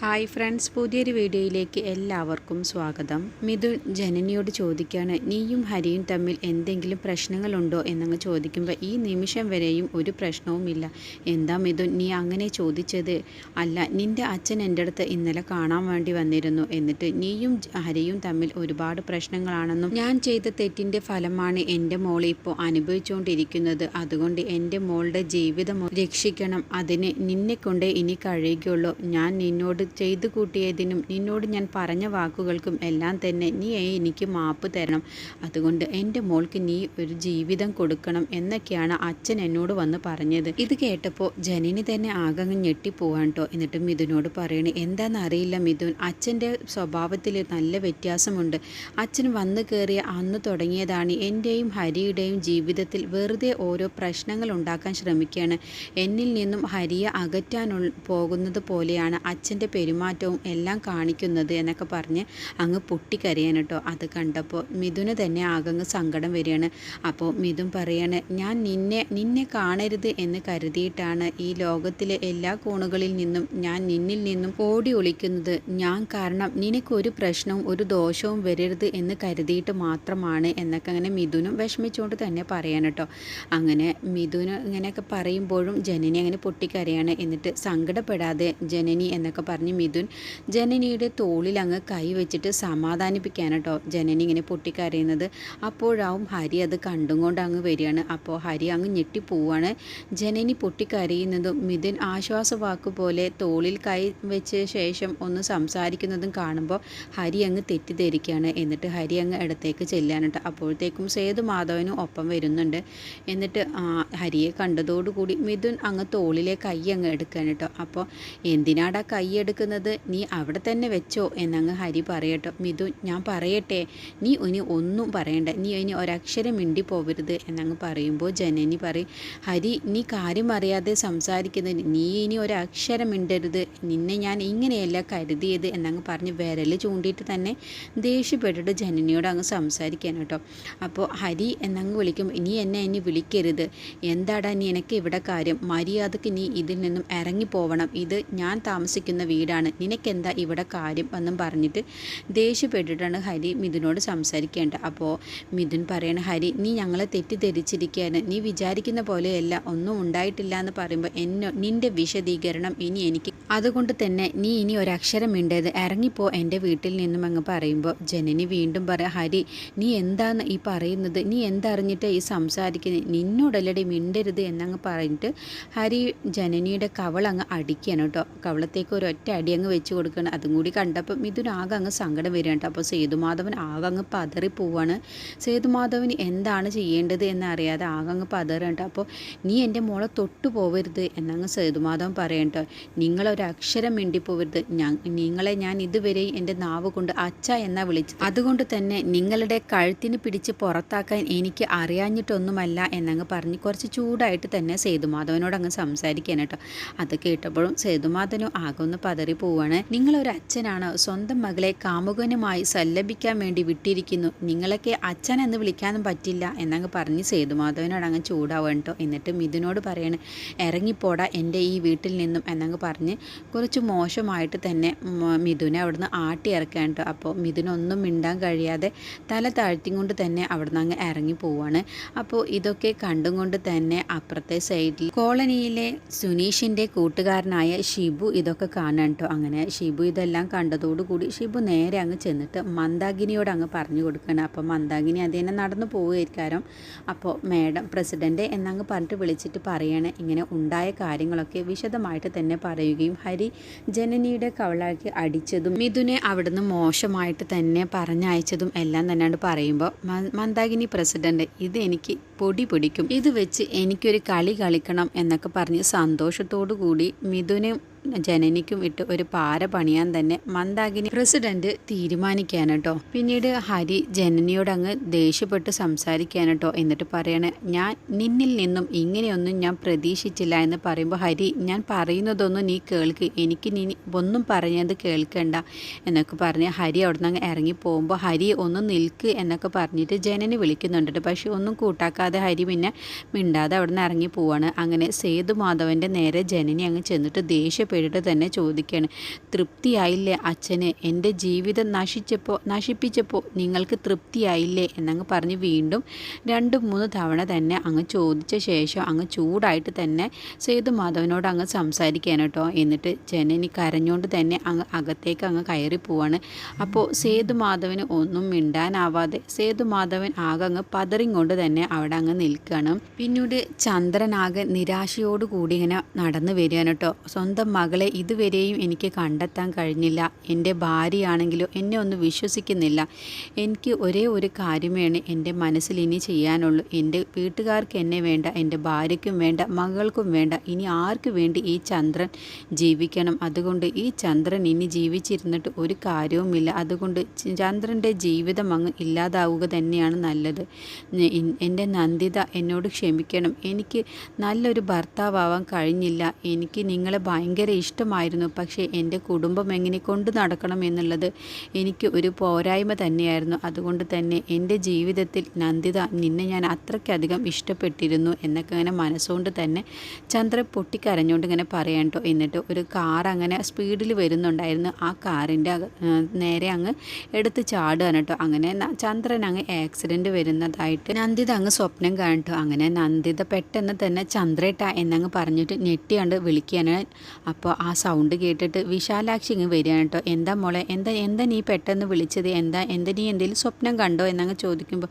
Hi friends പുതിയൊരു വീഡിയോയിലേക്ക് എല്ലാവർക്കും സ്വാഗതം. മിഥുൻ ജനനിയോട് ചോദിക്കുകയാണ് നീയും ഹരിയും തമ്മിൽ എന്തെങ്കിലും പ്രശ്നങ്ങളുണ്ടോ? എന്നങ്ങ് ചോദിക്കുമ്പോൾ ഈ നിമിഷം വരെയും ഒരു പ്രശ്നവുമില്ല. എന്താ മിഥുൻ നീ അങ്ങനെ ചോദിച്ചത്? അല്ല നിന്റെ അച്ഛൻ എന്റെ അടുത്ത് ഇന്നലെ കാണാൻ വേണ്ടി വന്നിരുന്നു. എന്നിട്ട് നീയും ഹരിയും തമ്മിൽ ഒരുപാട് പ്രശ്നങ്ങളാണെന്നും ഞാൻ ചെയ്ത തെറ്റിന്റെ ഫലമാണ് എന്റെ മോൾ ഇപ്പോൾ അനുഭവിച്ചുകൊണ്ടിരിക്കുന്നത്. അതുകൊണ്ട് എന്റെ മോളുടെ ജീവിതം രക്ഷിക്കണം. അതിന് നിന്നെ കൊണ്ടേ ഇനി കഴിയുകയുള്ളൂ. ഞാൻ നിന്നോട് ചെയ്തു കൂട്ടിയതിനും നിന്നോട് ഞാൻ പറഞ്ഞ വാക്കുകൾക്കും എല്ലാം തന്നെ നീ എനിക്ക് മാപ്പ് തരണം. അതുകൊണ്ട് എന്റെ മോൾക്ക് നീ ഒരു ജീവിതം കൊടുക്കണം എന്നൊക്കെയാണ് അച്ഛൻ എന്നോട് വന്ന് പറഞ്ഞത്. ഇത് കേട്ടപ്പോൾ ജനനി തന്നെ ആകങ്ങ് ഞെട്ടിപ്പോവാൻ കേട്ടോ എന്നിട്ട് മിഥുനോട് പറയണേ എന്താണെന്ന് അറിയില്ല മിഥുൻ. അച്ഛന്റെ സ്വഭാവത്തിൽ നല്ല വ്യത്യാസമുണ്ട്. അച്ഛൻ വന്നു കയറിയ അന്ന് തുടങ്ങിയതാണ് എന്റെയും ഹരിയുടെയും ജീവിതത്തിൽ വെറുതെ ഓരോ പ്രശ്നങ്ങൾ ഉണ്ടാക്കാൻ ശ്രമിക്കുകയാണ് എന്നിൽ നിന്നും ഹരിയെ അകറ്റാൻ പോകുന്നത് പോലെയാണ് അച്ഛന്റെ പെരുമാറ്റവും എല്ലാം കാണിക്കുന്നത് എന്നൊക്കെ പറഞ്ഞ് അങ്ങ് പൊട്ടിക്കരയാണ് കേട്ടോ. അത് കണ്ടപ്പോൾ മിഥുന് തന്നെ ആകങ്ങ് സങ്കടം വരികയാണ്. അപ്പോൾ മിഥുൻ പറയാണ് ഞാൻ നിന്നെ നിന്നെ കാണരുത് എന്ന് കരുതിയിട്ടാണ് ഈ ലോകത്തിലെ എല്ലാ കോണുകളിൽ നിന്നും ഞാൻ നിന്നിൽ നിന്നും ഓടി ഒളിക്കുന്നത്. ഞാൻ കാരണം നിനക്കൊരു പ്രശ്നവും ഒരു ദോഷവും വരരുത് എന്ന് കരുതിയിട്ട് മാത്രമാണ് എന്നൊക്കെ അങ്ങനെ മിഥുനും വിഷമിച്ചുകൊണ്ട് തന്നെ പറയാൻ കേട്ടോ. അങ്ങനെ മിഥുന് ഇങ്ങനെയൊക്കെ പറയുമ്പോഴും ജനനി അങ്ങനെ പൊട്ടിക്കരയാണ്. എന്നിട്ട് സങ്കടപ്പെടാതെ ജനനി എന്നൊക്കെ പറഞ്ഞ് മിഥുൻ ജനനിയുടെ തോളിൽ അങ്ങ് കൈവച്ചിട്ട് സമാധാനിപ്പിക്കാൻ കേട്ടോ ജനനി ഇങ്ങനെ പൊട്ടിക്കരയുന്നത്. അപ്പോഴാവും ഹരി അത് കണ്ടും കൊണ്ട് അങ്ങ് വരികയാണ്. അപ്പോൾ ഹരി അങ്ങ് ഞെട്ടിപ്പോവാണ് ജനനി പൊട്ടിക്കരയുന്നതും മിഥുൻ ആശ്വാസവാക്ക് പോലെ തോളിൽ കൈ വെച്ച ശേഷം ഒന്ന് സംസാരിക്കുന്നതും കാണുമ്പോൾ ഹരി അങ്ങ് തെറ്റിദ്ധരിക്കുകയാണ്. എന്നിട്ട് ഹരി അങ്ങ് ഇടത്തേക്ക് ചെല്ലാനട്ട് അപ്പോഴത്തേക്കും സേതു മാധവനും ഒപ്പം വരുന്നുണ്ട്. എന്നിട്ട് ഹരിയെ കണ്ടതോടുകൂടി മിഥുൻ അങ്ങ് തോളിലെ കൈ അങ്ങ് എടുക്കാൻ കേട്ടോ. അപ്പോൾ എന്തിനാടാ കൈ എടുക്കുന്നത് നീ അവിടെ തന്നെ വെച്ചോ എന്നങ്ങ് ഹരി പറയട്ടോ. മിഥു ഞാൻ പറയട്ടെ. നീ ഇനി ഒന്നും പറയണ്ട. നീ ഇനി ഒരക്ഷരം മിണ്ടി പോവരുത് എന്നങ്ങ് പറയുമ്പോൾ ജനനി പറയും ഹരി നീ കാര്യം അറിയാതെ സംസാരിക്കുന്നത് നീ ഇനി ഒരക്ഷരം മിണ്ടരുത്. നിന്നെ ഞാൻ ഇങ്ങനെയല്ല കരുതിയത് എന്നങ്ങ് പറഞ്ഞ് വിരൽ ചൂണ്ടിയിട്ട് തന്നെ ദേഷ്യപ്പെട്ടിട്ട് ജനനിയോട് അങ്ങ് സംസാരിക്കാൻ കേട്ടോ. അപ്പോൾ ഹരി എന്നങ്ങ് വിളിക്കും നീ എന്നെ ഇനി വിളിക്കരുത്. എന്താടാ നീ എനിക്ക് ഇവിടെ കാര്യം? മര്യാദയ്ക്ക് നീ ഇതിൽ നിന്നും ഇറങ്ങിപ്പോവണം. ഇത് ഞാൻ താമസിക്കുന്ന വീടാണ് നിനക്കെന്താ ഇവിടെ കാര്യം എന്നും പറഞ്ഞിട്ട് ദേഷ്യപ്പെട്ടിട്ടാണ് ഹരി മിഥുനോട് സംസാരിക്കേണ്ടത്. അപ്പോൾ മിഥുൻ പറയണ ഹരി നീ ഞങ്ങളെ തെറ്റിദ്ധരിച്ചിരിക്കുകയാണ്. നീ വിചാരിക്കുന്ന പോലെയല്ല ഒന്നും ഉണ്ടായിട്ടില്ല എന്ന് പറയുമ്പോൾ എന്നോ നിന്റെ വിശദീകരണം ഇനി എനിക്ക് അതുകൊണ്ട് തന്നെ നീ ഇനി ഒരക്ഷരം മിണ്ടത് ഇറങ്ങിപ്പോ എന്റെ വീട്ടിൽ നിന്നും അങ്ങ് പറയുമ്പോൾ ജനനി വീണ്ടും പറയാം ഹരി നീ എന്താണ് ഈ പറയുന്നത്? നീ എന്തറിഞ്ഞിട്ട് ഈ സംസാരിക്കുന്നത് നിന്നോടല്ലടി മിണ്ടരുത് എന്നങ്ങ് പറഞ്ഞിട്ട് ഹരി ജനനിയുടെ കവളങ്ങ് അടിക്കണം കേട്ടോ. കവളത്തേക്ക് ഒരു ഒറ്റ അടി അങ്ങ് വെച്ച് കൊടുക്കുകയാണ് അതും കൂടി കണ്ടപ്പം ഇതിനാകെ അങ്ങ് സങ്കടം വരികയാണ് കേട്ടോ. അപ്പോൾ സേതുമാധവൻ ആകെ അങ്ങ് പതറി പോവാണ്. സേതുമാധവന് എന്താണ് ചെയ്യേണ്ടത് എന്നറിയാതെ ആകെ അങ്ങ് പതറുണ്ട് അപ്പോൾ നീ എന്റെ മോളെ തൊട്ടു പോവരുത് എന്നങ്ങ് സേതുമാധവൻ പറയട്ടോ നിങ്ങളൊരു അക്ഷരം മിണ്ടിപ്പോവരുത്. നിങ്ങളെ ഞാൻ ഇതുവരെ എന്റെ നാവ് കൊണ്ട് അച്ഛ എന്നാ വിളിച്ചത്. അതുകൊണ്ട് തന്നെ നിങ്ങളുടെ കഴുത്തിന് പിടിച്ച് പുറത്താക്കാൻ എനിക്ക് അറിയാഞ്ഞിട്ടൊന്നുമല്ല എന്നങ്ങ് പറഞ്ഞ് കുറച്ച് ചൂടായിട്ട് തന്നെ സേതുമാധവനോട് അങ്ങ് സംസാരിക്കാൻ കേട്ടോ. അത് കേട്ടപ്പോഴും സേതുമാധവനും ആകെ ഒന്ന് പതറി പോവാണ്. നിങ്ങളൊരു അച്ഛനാണ്. സ്വന്തം മകളെ കാമുകനുമായി സല്ലപിക്കാൻ വേണ്ടി വിട്ടിരിക്കുന്നു. നിങ്ങളൊക്കെ അച്ഛൻ എന്ന് വിളിക്കാനും പറ്റില്ല എന്നങ്ങ് പറഞ്ഞ് സേതുമാധവനോട് അങ്ങ് ചൂടാവും കേട്ടോ. എന്നിട്ട് മിഥുനോട് പറയണേ ഇറങ്ങിപ്പോടാ എന്റെ ഈ വീട്ടിൽ നിന്നും എന്നങ്ങ് പറഞ്ഞ് കുറച്ച് മോശമായിട്ട് തന്നെ മിഥുനെ അവിടുന്ന് ആട്ടി ഇറക്കാൻ കേട്ടോ അപ്പോൾ മിഥുനൊന്നും മിണ്ടാൻ കഴിയാതെ തല താഴ്ത്തി കൊണ്ട് തന്നെ അവിടുന്ന് അങ്ങ് ഇറങ്ങി പോവാണ്. അപ്പോൾ ഇതൊക്കെ കണ്ടും കൊണ്ട് തന്നെ അപ്പുറത്തെ സൈഡിൽ കോളനിയിലെ സുനീഷിന്റെ കൂട്ടുകാരനായ ഷിബു ഇതൊക്കെ കാണാൻ കേട്ടോ അങ്ങനെ ഷിബു ഇതെല്ലാം കണ്ടതോടുകൂടി ഷിബു നേരെ അങ്ങ് ചെന്നിട്ട് മന്ദാഗിനിയോട് അങ്ങ് പറഞ്ഞു കൊടുക്കണം. അപ്പോൾ മന്ദാഗിനി അതിനെ നടന്നു പോവുകയായിരിക്കാരം. അപ്പോൾ മാഡം പ്രസിഡന്റ് എന്നങ്ങ് പറഞ്ഞിട്ട് വിളിച്ചിട്ട് പറയണേ. ഇങ്ങനെ ഉണ്ടായ കാര്യങ്ങളൊക്കെ വിശദമായിട്ട് തന്നെ പറയുകയും ഹരി ജനനിയുടെ കവളാക്കി അടിച്ചതും മിഥുനെ അവിടുന്ന് മോശമായിട്ട് തന്നെ പറഞ്ഞയച്ചതും എല്ലാം തന്നെയാണ് പറയുമ്പോൾ മന്ദാകിനി പ്രസിഡന്റ് ഇത് എനിക്ക് പൊടി പിടിക്കും. ഇത് വെച്ച് എനിക്കൊരു കളി കളിക്കണം എന്നൊക്കെ പറഞ്ഞ് സന്തോഷത്തോടു കൂടി മിഥുനും ജനനിക്കും ഇട്ട് ഒരു പാര പണിയാൻ തന്നെ മന്ദാകിനി പ്രസിഡന്റ് തീരുമാനിക്കാൻ കേട്ടോ. പിന്നീട് ഹരി ജനനിയോട് അങ്ങ് ദേഷ്യപ്പെട്ട് സംസാരിക്കാൻ കേട്ടോ. എന്നിട്ട് പറയണേ ഞാൻ നിന്നിൽ നിന്നും ഇങ്ങനെയൊന്നും ഞാൻ പ്രതീക്ഷിച്ചില്ല എന്ന് പറയുമ്പോൾ ഹരി ഞാൻ പറയുന്നതൊന്നും നീ കേൾക്ക്. എനിക്ക് നീ ഒന്നും പറഞ്ഞത് കേൾക്കണ്ട എന്നൊക്കെ പറഞ്ഞ് ഹരി അവിടെ നിന്ന് ഇറങ്ങി പോകുമ്പോൾ ഹരി ഒന്ന് നിൽക്ക് എന്നൊക്കെ പറഞ്ഞിട്ട് ജനനി വിളിക്കുന്നുണ്ട് പക്ഷെ ഒന്നും കൂട്ടാക്കാതെ ഹരി പിന്നെ മിണ്ടാതെ അവിടെ നിന്ന് ഇറങ്ങി പോവാണ്. അങ്ങനെ സേതു മാധവന്റെ നേരെ ജനനി അങ്ങ് ചെന്നിട്ട് ദേഷ്യപ്പെട്ടു ദേഷ്യപ്പെട്ടിട്ട് തന്നെ ചോദിക്കുകയാണ് തൃപ്തിയായില്ലേ അച്ഛന്? എന്റെ ജീവിതം നശിച്ചപ്പോൾ നശിപ്പിച്ചപ്പോൾ നിങ്ങൾക്ക് തൃപ്തിയായില്ലേ? എന്നങ്ങ് പറഞ്ഞ് വീണ്ടും രണ്ട് മൂന്ന് തവണ തന്നെ അങ്ങ് ചോദിച്ച ശേഷം അങ്ങ് ചൂടായിട്ട് തന്നെ സേതുമാധവനോട് അങ്ങ് സംസാരിക്കാൻ കേട്ടോ. എന്നിട്ട് ജനനി കരഞ്ഞുകൊണ്ട് തന്നെ അങ്ങ് അകത്തേക്ക് അങ്ങ് കയറി പോവാണ്. അപ്പോൾ സേതുമാധവന് ഒന്നും മിണ്ടാനാവാതെ സേതുമാധവൻ ആകെ അങ്ങ് പതറിങ്ങോണ്ട് തന്നെ അവിടെ അങ്ങ് നിൽക്കുകയാണ് പിന്നീട് ചന്ദ്രനാകെ നിരാശയോടുകൂടി ഇങ്ങനെ നടന്നു വരികയാണ് കേട്ടോ. സ്വന്തം മകളെ ഇതുവരെയും എനിക്ക് കണ്ടെത്താൻ കഴിഞ്ഞില്ല. എന്റെ ഭാര്യയാണെങ്കിലോ എന്നെ ഒന്ന് വിശ്വസിക്കുന്നില്ല. എനിക്ക് ഒരേ ഒരു കാര്യമേണ് എന്റെ മനസ്സിൽ ഇനി ചെയ്യാനുള്ളൂ. എന്റെ വീട്ടുകാർക്ക് എന്നെ വേണ്ട എന്റെ ഭാര്യയ്ക്കും വേണ്ട മകൾക്കും വേണ്ട. ഇനി ആർക്കു വേണ്ടി ഈ ചന്ദ്രൻ ജീവിക്കണം? അതുകൊണ്ട് ഈ ചന്ദ്രൻ ഇനി ജീവിച്ചിരുന്നിട്ട് ഒരു കാര്യവുമില്ല. അതുകൊണ്ട് ചന്ദ്രന്റെ ജീവിതം അങ്ങ് ഇല്ലാതാവുക തന്നെയാണ് നല്ലത്. എന്റെ നന്ദിത എന്നോട് ക്ഷമിക്കണം. എനിക്ക് നല്ലൊരു ഭർത്താവാൻ കഴിഞ്ഞില്ല. എനിക്ക് നിങ്ങളെ ഭയങ്കര ഇഷ്ടമായിരുന്നു. പക്ഷേ എന്റെ കുടുംബം എങ്ങനെ കൊണ്ടു നടക്കണം എന്നുള്ളത് എനിക്ക് ഒരു പോരായ്മ തന്നെയായിരുന്നു. അതുകൊണ്ട് തന്നെ എന്റെ ജീവിതത്തിൽ നന്ദിത നിന്നെ ഞാൻ അത്രയ്ക്കധികം ഇഷ്ടപ്പെട്ടിരുന്നു എന്നൊക്കെ അങ്ങനെ മനസ്സുകൊണ്ട് തന്നെ ചന്ദ്ര പൊട്ടിക്കരഞ്ഞുകൊണ്ട് ഇങ്ങനെ പറയാം കേട്ടോ എന്നിട്ട് ഒരു കാർ അങ്ങനെ സ്പീഡിൽ വരുന്നുണ്ടായിരുന്നു. ആ കാറിന്റെ നേരെ അങ്ങ് എടുത്ത് ചാടുകയാണ് കേട്ടോ അങ്ങനെ ചന്ദ്രൻ അങ്ങ് ആക്സിഡന്റ് വരുന്നതായിട്ട് നന്ദിത അങ്ങ് സ്വപ്നം കാണട്ടോ അങ്ങനെ നന്ദിത പെട്ടെന്ന് തന്നെ ചന്ദ്രേട്ട എന്നങ്ങ് പറഞ്ഞിട്ട് ഞെട്ടിയാണ്ട് വിളിക്കുകയാണ്. അപ്പോൾ ആ സൗണ്ട് കേട്ടിട്ട് വിശാലാക്ഷി ഇങ്ങ് വരികയാണ് കേട്ടോ. എന്താ മോളെ എന്താ എന്താ നീ പെട്ടെന്ന് വിളിച്ചത്? എന്താ എന്താ നീ എന്തെങ്കിലും സ്വപ്നം കണ്ടോ? എന്നങ്ങ് ചോദിക്കുമ്പോൾ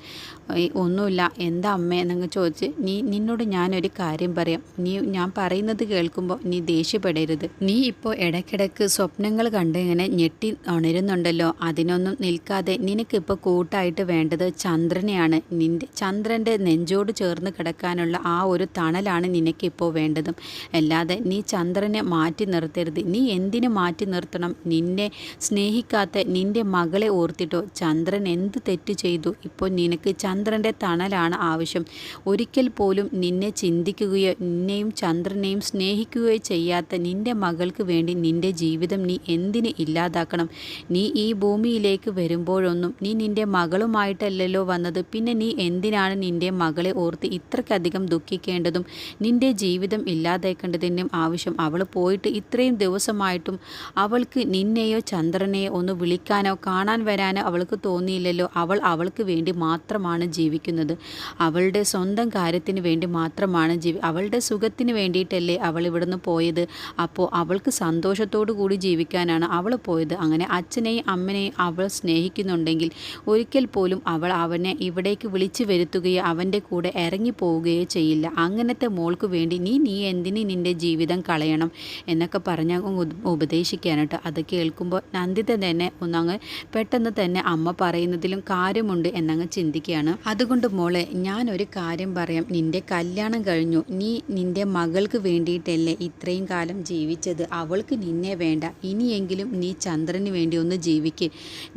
ഒന്നുമില്ല. എന്താ അമ്മ? എന്നങ്ങ് ചോദിച്ച് നീ നിന്നോട് ഞാനൊരു കാര്യം പറയാം. നീ ഞാൻ പറയുന്നത് കേൾക്കുമ്പോൾ നീ ദേഷ്യപ്പെടരുത്. നീ ഇപ്പോൾ ഇടയ്ക്കിടയ്ക്ക് സ്വപ്നങ്ങൾ കണ്ട് ഇങ്ങനെ ഞെട്ടി ഉണരുന്നുണ്ടല്ലോ. അതിനൊന്നും നിൽക്കാതെ നിനക്കിപ്പോൾ കൂട്ടായിട്ട് വേണ്ടത് ചന്ദ്രനെയാണ്. നിന്റെ ചന്ദ്രന്റെ നെഞ്ചോട് ചേർന്ന് കിടക്കാനുള്ള ആ ഒരു തണലാണ് നിനക്കിപ്പോൾ വേണ്ടതും. അല്ലാതെ നീ ചന്ദ്രനെ മാറ്റി നിർത്തരുത്. നീ എന്തിനു മാറ്റി നിർത്തണം? നിന്നെ സ്നേഹിക്കാത്ത നിന്റെ മകളെ ഓർത്തിട്ടോ? ചന്ദ്രൻ എന്ത് തെറ്റ് ചെയ്തു? ഇപ്പോൾ നിനക്ക് ചന്ദ്രന്റെ തണലാണ് ആവശ്യം. ഒരിക്കൽ പോലും നിന്നെ ചിന്തിക്കുകയോ നിന്നെയും ചന്ദ്രനെയും സ്നേഹിക്കുകയോ ചെയ്യാത്ത നിന്റെ മകൾക്ക് വേണ്ടി നിന്റെ ജീവിതം നീ എന്തിന് ഇല്ലാതാക്കണം? നീ ഈ ഭൂമിയിലേക്ക് വരുമ്പോഴൊന്നും നീ നിന്റെ മകളുമായിട്ടല്ലല്ലോ വന്നത്. പിന്നെ നീ എന്തിനാണ് നിന്റെ മകളെ ഓർത്ത് ഇത്രയ്ക്കധികം ദുഃഖിക്കേണ്ടതും? നിന്റെ ജീവിതം ഇല്ലാതാക്കേണ്ടതിന്റെയും ആവശ്യം. അവൾ പോയിട്ട് ഇത്രയും ദിവസമായിട്ടും അവൾക്ക് നിന്നെയോ ചന്ദ്രനെയോ ഒന്ന് വിളിക്കാനോ കാണാൻ വരാനോ അവൾക്ക് തോന്നിയില്ലല്ലോ. അവൾ അവൾക്ക് വേണ്ടി മാത്രമാണ് ജീവിക്കുന്നത്. അവളുടെ സ്വന്തം കാര്യത്തിന് വേണ്ടി മാത്രമാണ് ജീവി അവളുടെ സുഖത്തിന് വേണ്ടിയിട്ടല്ലേ അവൾ ഇവിടുന്ന് പോയത്. അപ്പോൾ അവൾക്ക് സന്തോഷത്തോടു കൂടി ജീവിക്കാനാണ് അവൾ പോയത്. അങ്ങനെ അച്ഛനെയും അമ്മനെയും അവൾ സ്നേഹിക്കുന്നുണ്ടെങ്കിൽ ഒരിക്കൽ പോലും അവൾ അവനെ ഇവിടേക്ക് വിളിച്ചു വരുത്തുകയോ അവന്റെ കൂടെ ഇറങ്ങി പോവുകയോ ചെയ്യില്ല. അങ്ങനത്തെ മോൾക്ക് വേണ്ടി നീ നീ എന്തിന് നിന്റെ ജീവിതം കളയണം? എന്നൊക്കെ പറഞ്ഞ് ഉപദേശിക്കാനായിട്ട് അത് കേൾക്കുമ്പോൾ നന്ദിത തന്നെ ഒന്നങ്ങ് പെട്ടെന്ന് തന്നെ അമ്മ പറയുന്നതിലും കാര്യമുണ്ട് എന്നങ്ങ് ചിന്തിക്കുകയാണ്. അതുകൊണ്ട് മോളെ ഞാനൊരു കാര്യം പറയാം. നിന്റെ കല്യാണം കഴിഞ്ഞു. നീ നിന്റെ മകൾക്ക് വേണ്ടിയിട്ടല്ലേ ഇത്രയും കാലം ജീവിച്ചത്? അവൾക്ക് നിന്നെ വേണ്ട. ഇനിയെങ്കിലും നീ ചന്ദ്രന് വേണ്ടി ഒന്ന് ജീവിക്ക്.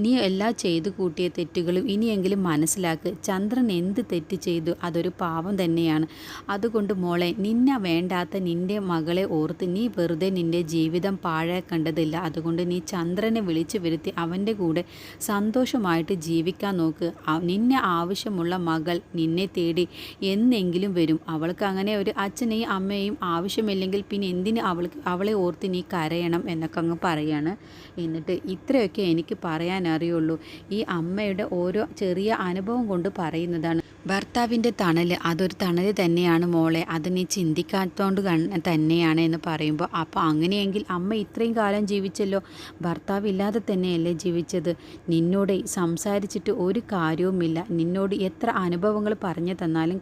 നീ എല്ലാ ചെയ്തു കൂട്ടിയ തെറ്റുകളും ഇനിയെങ്കിലും മനസ്സിലാക്ക്. ചന്ദ്രൻ എന്ത് തെറ്റ് ചെയ്തു? അതൊരു പാവം തന്നെയാണ്. അതുകൊണ്ട് മോളെ നിന്നെ വേണ്ടാത്ത നിന്റെ മകളെ ഓർത്ത് നീ വെറുതെ നിന്റെ ജീവിതം പാഴാക്കേണ്ടതില്ല അതുകൊണ്ട് നീ ചന്ദ്രനെ വിളിച്ചു വരുത്തി അവന്റെ കൂടെ സന്തോഷമായിട്ട് ജീവിക്കാൻ നോക്ക്. നിന്നെ ആവശ്യമുള്ള മകൾ നിന്നെ തേടി എന്നെങ്കിലും വരും. അവൾക്ക് അങ്ങനെ ഒരു അച്ഛനെയും അമ്മയെയും ആവശ്യമില്ലെങ്കിൽ പിന്നെ എന്തിന് അവൾക്ക് അവളെ ഓർത്ത് നീ കരയണം എന്നൊക്കെ അങ്ങ് പറയാണ്. എന്നിട്ട് ഇത്രയൊക്കെ എനിക്ക് പറയാൻ അറിയുള്ളൂ ഈ അമ്മയുടെ ഓരോ ചെറിയ അനുഭവം കൊണ്ട് പറയുന്നതാണ്. ഭർത്താവിന്റെ തണൽ അതൊരു തണൽ തന്നെയാണ് മോളെ. അത് നീ ചിന്തിക്കാത്തതുകൊണ്ട് തന്നെയാണ് എന്ന് പറയുമ്പോൾ അപ്പോൾ അങ്ങനെയെങ്കിൽ അമ്മ ഇത്രയും കാലം ജീവിച്ചല്ലോ. ഭർത്താവില്ലാതെ തന്നെയല്ലേ ജീവിച്ചത്. നിന്നോട് സംസാരിച്ചിട്ട് ഒരു കാര്യവുമില്ല. നിന്നോട് എത്ര അനുഭവങ്ങൾ പറഞ്ഞു തന്നാലും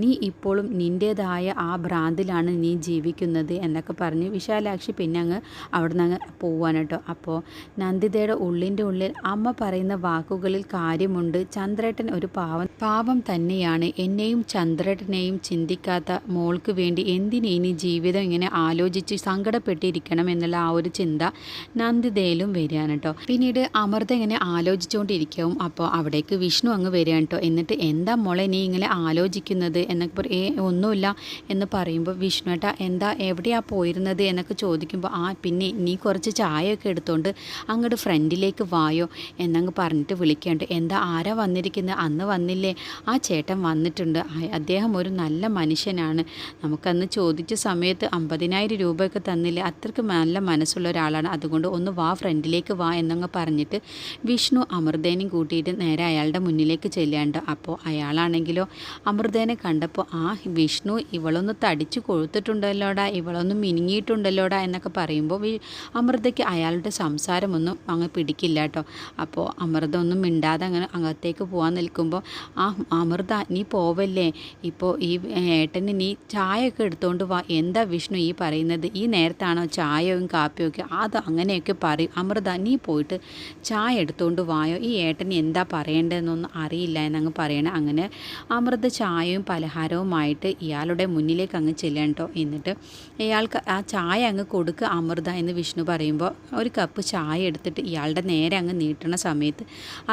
നീ ഇപ്പോഴും നിന്റേതായ ആ ഭ്രാന്തിലാണ് നീ ജീവിക്കുന്നത് എന്നൊക്കെ പറഞ്ഞ് വിശാലാക്ഷി പിന്നെ അങ്ങ് അവിടെ നിന്ന് അങ്ങ് അപ്പോൾ നന്ദിതയുടെ ഉള്ളിന്റെ ഉള്ളിൽ അമ്മ പറയുന്ന വാക്കുകളിൽ കാര്യമുണ്ട്. ചന്ദ്രേട്ടൻ ഒരു പാവം പാവം തന്നെയാണ് എന്നെയും ചന്ദ്രനെയും ചിന്തിക്കാത്ത മോൾക്ക് വേണ്ടി എന്തിനേനി ജീവിതം ഇങ്ങനെ ആലോചിച്ച് സങ്കടപ്പെട്ടിരിക്കണം എന്നുള്ള ആ ഒരു ചിന്ത നന്ദിതയിലും വരികയാണ് കേട്ടോ. പിന്നീട് അമൃത ഇങ്ങനെ ആലോചിച്ചുകൊണ്ടിരിക്കും. അപ്പോൾ അവിടേക്ക് വിഷ്ണു അങ്ങ് വരികയാണ് കേട്ടോ. എന്നിട്ട് എന്താ മോളെ നീ ഇങ്ങനെ ആലോചിക്കുന്നത് എന്നൊക്കെ ഏ ഒന്നുമില്ല എന്ന് പറയുമ്പോൾ വിഷ്ണു ഏട്ടാ എന്താ എവിടെയാണ് പോയിരുന്നത് എന്നൊക്കെ ചോദിക്കുമ്പോൾ ആ പിന്നെ നീ കുറച്ച് ചായയൊക്കെ എടുത്തുകൊണ്ട് അങ്ങോട്ട് ഫ്രണ്ടിലേക്ക് വായോ എന്നങ്ങ് പറഞ്ഞിട്ട് വിളിക്കാണ്ട് എന്താ ആരാ വന്നിരിക്കുന്നത് അന്ന് വന്നില്ലേ? ആ ചേട്ടൻ വന്നിട്ടുണ്ട്. അദ്ദേഹം ഒരു നല്ല മനുഷ്യനാണ്. നമുക്കന്ന് ചോദിച്ച സമയത്ത് അമ്പതിനായിരം രൂപയൊക്കെ തന്നില്ല. അത്രയ്ക്ക് നല്ല മനസ്സുള്ള ഒരാളാണ്. അതുകൊണ്ട് ഒന്ന് വാ ഫ്രണ്ടിലേക്ക് വാ എന്നങ്ങ് പറഞ്ഞിട്ട് വിഷ്ണു അമൃതേനെയും കൂട്ടിയിട്ട് നേരെ അയാളുടെ മുന്നിലേക്ക് ചെല്ലുകയുണ്ട് അപ്പോൾ അയാളാണെങ്കിലോ? അമൃതേനെ കണ്ടപ്പോൾ ആ വിഷ്ണു ഇവളൊന്ന് തടിച്ചു കൊഴുത്തിട്ടുണ്ടല്ലോടാ ഇവളൊന്ന് മിനുങ്ങിയിട്ടുണ്ടല്ലോടാ എന്നൊക്കെ പറയുമ്പോൾ അമൃതയ്ക്ക് അയാളുടെ സംസാരമൊന്നും അങ്ങ് പിടിക്കില്ല കേട്ടോ. അപ്പോൾ അമൃത ഒന്നും മിണ്ടാതെ അങ്ങനെ അകത്തേക്ക് പോകാൻ നിൽക്കുമ്പോൾ ആ അമൃത നീ പോവല്ലേ? ഇപ്പോൾ ഈ ഏട്ടന് നീ ചായയൊക്കെ എടുത്തുകൊണ്ട് വാ. എന്താ വിഷ്ണു ഈ പറയുന്നത്? ഈ നേരത്താണോ ചായയും കാപ്പിയും ഒക്കെ? അത് അങ്ങനെയൊക്കെ പറയും. അമൃത നീ പോയിട്ട് ചായ എടുത്തുകൊണ്ട് വായോ? ഈ ഏട്ടന് എന്താ പറയേണ്ടതെന്നൊന്നും അറിയില്ല എന്നങ്ങ് പറയണേ. അങ്ങനെ അമൃത ചായയും പലഹാരവുമായിട്ട് ഇയാളുടെ മുന്നിലേക്ക് അങ്ങ് ചെല്ലണം കേട്ടോ എന്നിട്ട് ഇയാൾക്ക് ആ ചായ അങ്ങ് കൊടുക്കുക അമൃത എന്ന് വിഷ്ണു പറയുമ്പോൾ ഒരു കപ്പ് ചായ എടുത്തിട്ട് ഇയാളുടെ നേരെ അങ്ങ് നീട്ടണ സമയത്ത്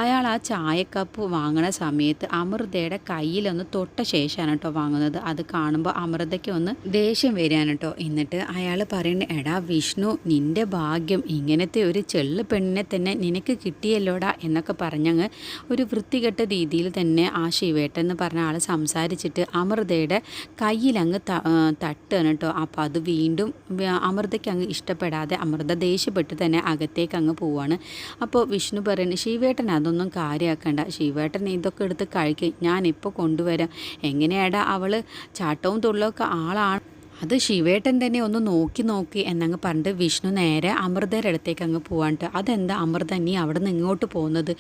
അയാൾ ആ ചായക്കപ്പ് വാങ്ങണ സമയത്ത് അമൃതയുടെ കയ്യിലൊന്ന് തൊട്ട ശേഷമാണ് കേട്ടോ വാങ്ങുന്നത്. അത് കാണുമ്പോൾ അമൃതയ്ക്ക് ഒന്ന് ദേഷ്യം വരികയാണ് കേട്ടോ. എന്നിട്ട് അയാൾ പറയുന്നത് എടാ വിഷ്ണു നിന്റെ ഭാഗ്യം ഇങ്ങനത്തെ ഒരു ചെള്ളു പെണ്ണിനെ തന്നെ നിനക്ക് കിട്ടിയല്ലോടാ? എന്നൊക്കെ പറഞ്ഞങ്ങ് ഒരു വൃത്തികെട്ട രീതിയിൽ തന്നെ ആ ശിവേട്ടൻ എന്ന് പറഞ്ഞ ആൾ സംസാരിച്ചിട്ട് അമൃതയുടെ കയ്യിലങ്ങ് തട്ടുകയാണ് കേട്ടോ. അപ്പോൾ അത് വീണ്ടും അമൃതയ്ക്ക് അങ്ങ് ഇഷ്ടപ്പെടാതെ അമൃത ദേഷ്യപ്പെട്ട് തന്നെ അകത്തേക്ക് അങ്ങ് പോവാണ്. അപ്പോൾ വിഷ്ണു പറയുന്നത് ശിവേട്ടൻ അതൊന്നും കാര്യമാക്കണ്ട ശിവേട്ടൻ ഇതൊക്കെ എടുത്ത് കഴിക്കും. ഞാനിപ്പോൾ കൊണ്ടുവരാം. എങ്ങനെയാടാ അവൾ ചാട്ടവും തുള്ളൊക്കെ ആളാണ്. അത് ശിവേട്ടൻ തന്നെ ഒന്ന് നോക്കി നോക്കി എന്നങ്ങ് പറഞ്ഞിട്ട് വിഷ്ണു നേരെ അമൃതയുടെ അടുത്തേക്ക് അങ്ങ് പോവാണ്ട് അതെന്താ അമൃത നീ അവിടെ നിന്ന് ഇങ്ങോട്ട് പോകുന്നത്?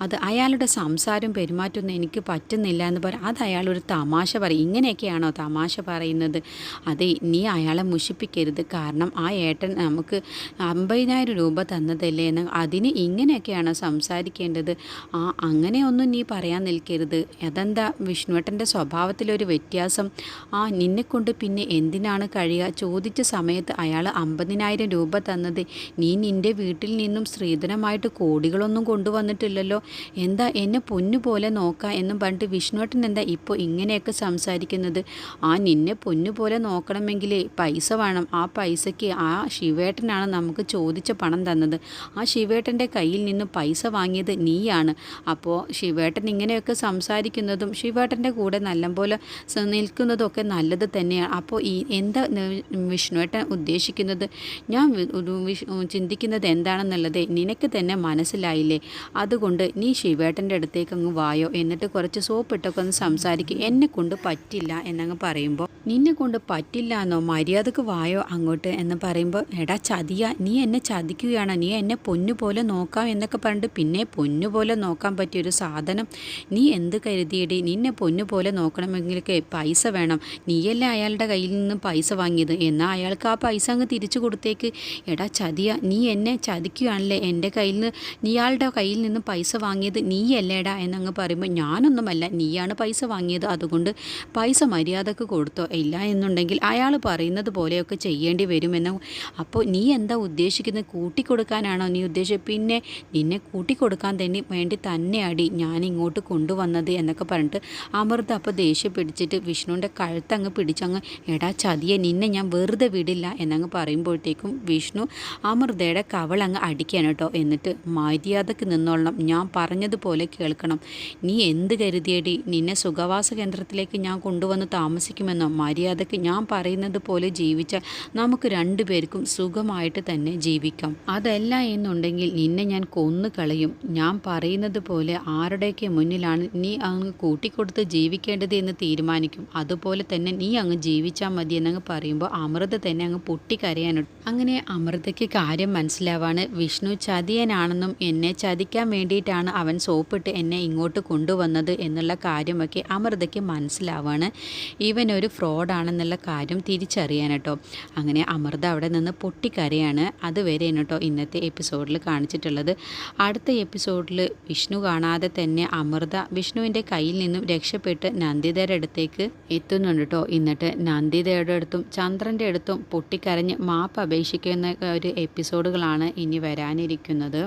അത് അയാളുടെ സംസാരം പെരുമാറ്റമൊന്നും എനിക്ക് പറ്റുന്നില്ല എന്ന് പറയും അത് അയാളൊരു തമാശ പറയും ഇങ്ങനെയൊക്കെയാണോ തമാശ പറയുന്നത്? അത് നീ അയാളെ മുഷിപ്പിക്കരുത്. കാരണം ആ ഏട്ടൻ നമുക്ക് അമ്പതിനായിരം രൂപ തന്നതല്ലേ എന്ന് അതിന് ഇങ്ങനെയൊക്കെയാണോ സംസാരിക്കേണ്ടത്? ആ അങ്ങനെയൊന്നും നീ പറയാൻ നിൽക്കരുത്. അതെന്താ വിഷ്ണുവേട്ടന്റെ സ്വഭാവത്തിലൊരു വ്യത്യാസം? ആ നിന്നെക്കൊണ്ട് പിന്നെ എന്തിനാണ് കഴിയുക? ചോദിച്ച സമയത്ത് അയാൾ അമ്പതിനായിരം രൂപ തന്നത്. നീ നിന്റെ വീട്ടിൽ നിന്നും സ്ത്രീധനമായിട്ട് കോടികളൊന്നും കൊണ്ടുവന്നിട്ടില്ലല്ലോ. എന്താ എന്നെ പൊന്നു പോലെ നോക്കാം എന്നും പറഞ്ഞിട്ട് വിഷ്ണുവേട്ടൻ എന്താ ഇപ്പോൾ ഇങ്ങനെയൊക്കെ സംസാരിക്കുന്നത്? ആ നിന്നെ പൊന്നു പോലെ നോക്കണമെങ്കിൽ പൈസ വേണം. ആ പൈസയ്ക്ക് ആ ശിവേട്ടനാണ് നമുക്ക് ചോദിച്ച പണം തന്നത്. ആ ശിവേട്ടന്റെ കയ്യിൽ നിന്ന് പൈസ വാങ്ങിയത് നീയാണ്. അപ്പോൾ ശിവേട്ടൻ ഇങ്ങനെയൊക്കെ സംസാരിക്കുന്നതും ശിവേട്ടന്റെ കൂടെ നല്ലപോലെ നിൽക്കുന്നതും നിൽക്കുന്നതൊക്കെ നല്ലത് തന്നെയാണ് അപ്പോൾ ഈ എന്താ വിഷ്ണുവേട്ടൻ ഉദ്ദേശിക്കുന്നത്? ഞാൻ ചിന്തിക്കുന്നത് എന്താണെന്നുള്ളത് നിനക്ക് തന്നെ മനസ്സിലായില്ലേ? അതുകൊണ്ട് നീ ശിവേട്ടന്റെ അടുത്തേക്ക് അങ്ങ് വായോ. എന്നിട്ട് കുറച്ച് സോപ്പിട്ടൊക്കെ ഒന്ന് സംസാരിക്കും. എന്നെ കൊണ്ട് പറ്റില്ല എന്നങ്ങ് പറയുമ്പോൾ നിന്നെ കൊണ്ട് പറ്റില്ല എന്നോ? മര്യാദയ്ക്ക് വായോ അങ്ങോട്ട്? എന്ന് പറയുമ്പോൾ എടാ ചതിയ. നീ എന്നെ ചതിക്കുകയാണ്. നീ എന്നെ പൊന്നു പോലെ നോക്കാം എന്നൊക്കെ പറഞ്ഞിട്ട് പിന്നെ പൊന്നു പോലെ നോക്കാൻ പറ്റിയൊരു സാധനം. നീ എന്ത് കരുതിയിടി? നിന്നെ പൊന്നു പോലെ നോക്കണമെങ്കിലൊക്കെ പൈസ വേണം. നീയല്ലേ അയാളുടെ കയ്യിൽ നിന്ന് പൈസ വാങ്ങിയത്. എന്നാൽ അയാൾക്ക് ആ പൈസ അങ്ങ് തിരിച്ചു കൊടുത്തേക്ക്. എടാ ചതിയ നീ എന്നെ ചതിക്കുകയാണല്ലേ എന്റെ കയ്യിൽ നിന്ന് നീയാളുടെ കയ്യിൽ നിന്ന് പൈസ വാങ്ങിയത് നീയല്ലേടാ എന്നങ്ങ് പറയുമ്പോൾ ഞാനൊന്നുമല്ല നീയാണ് പൈസ വാങ്ങിയത്. അതുകൊണ്ട് പൈസ മര്യാദയ്ക്ക് കൊടുത്തോ. ഇല്ല എന്നുണ്ടെങ്കിൽ അയാൾ പറയുന്നത് പോലെയൊക്കെ ചെയ്യേണ്ടി വരുമെന്ന് അപ്പോൾ നീ എന്താ ഉദ്ദേശിക്കുന്നത്? കൂട്ടിക്കൊടുക്കാനാണോ നീ ഉദ്ദേശിച്ചത്? പിന്നെ നിന്നെ കൂട്ടിക്കൊടുക്കാൻ തന്നെ വേണ്ടി തന്നെയാടി ഞാൻ ഇങ്ങോട്ട് കൊണ്ടുവന്നത് എന്നൊക്കെ പറഞ്ഞിട്ട് അമൃത അപ്പോൾ ദേഷ്യം പിടിച്ചിട്ട് വിഷ്ണുവിന്റെ കഴുത്തങ്ങ് പിടിച്ചങ്ങ് എടാ ചതിയെ നിന്നെ ഞാൻ വെറുതെ വിടില്ല എന്നങ്ങ് പറയുമ്പോഴത്തേക്കും വിഷ്ണു അമൃതയുടെ കവളങ്ങ് അടിക്കാണ് കേട്ടോ. എന്നിട്ട് മര്യാദയ്ക്ക് നിന്നോളണം. ഞാൻ പറഞ്ഞതുപോലെ കേൾക്കണം. നീ എന്ത് കരുതിയടി? നിന്നെ സുഖവാസ കേന്ദ്രത്തിലേക്ക് ഞാൻ കൊണ്ടുവന്ന് താമസിക്കുമെന്നോ? മര്യാദയ്ക്ക് ഞാൻ പറയുന്നത് പോലെ ജീവിച്ചാൽ നമുക്ക് രണ്ടുപേർക്കും സുഖമായിട്ട് തന്നെ ജീവിക്കാം. അതല്ല എന്നുണ്ടെങ്കിൽ നിന്നെ ഞാൻ കൊന്നു കളയും. ഞാൻ പറയുന്നത് പോലെ ആരുടെയൊക്കെ മുന്നിലാണ് നീ അങ്ങ് കൂട്ടിക്കൊടുത്ത് ജീവിക്കേണ്ടത് എന്ന് തീരുമാനിക്കും. അതുപോലെ തന്നെ നീ അങ്ങ് ജീവിച്ചാൽ മതി എന്നങ്ങ് പറയുമ്പോൾ അമൃത തന്നെ അങ്ങ് പൊട്ടിക്കരയാനുണ്ട് അങ്ങനെ അമൃതയ്ക്ക് കാര്യം മനസ്സിലാവാണ്. വിഷ്ണു ചതിയനാണെന്നും എന്നെ ചതിക്കാൻ വേണ്ടിയിട്ടാണ് അവൻ സോപ്പിട്ട് എന്നെ ഇങ്ങോട്ട് കൊണ്ടുവന്നത് എന്നുള്ള കാര്യമൊക്കെ അമൃതയ്ക്ക് മനസ്സിലാവാണ്. ഇവനൊരു ഫ്രോഡാണെന്നുള്ള കാര്യം തിരിച്ചറിയാനട്ടോ. അങ്ങനെ അമൃത അവിടെ നിന്ന് പൊട്ടിക്കരയാണ്. അതുവരെയാണ് കേട്ടോ ഇന്നത്തെ എപ്പിസോഡിൽ കാണിച്ചിട്ടുള്ളത്. അടുത്ത എപ്പിസോഡിൽ വിഷ്ണു കാണാതെ തന്നെ അമൃത വിഷ്ണുവിന്റെ കയ്യിൽ നിന്നും രക്ഷപ്പെട്ട് നന്ദിതയുടെ അടുത്തേക്ക് എത്തുന്നുണ്ട് കേട്ടോ എന്നിട്ട് നന്ദിതയുടെ അടുത്തും ചന്ദ്രന്റെ അടുത്തും പൊട്ടിക്കരഞ്ഞ് മാപ്പ് അപേക്ഷിക്കുന്ന ഒരു എപ്പിസോഡുകളാണ് ഇനി വരാനിരിക്കുന്നത്.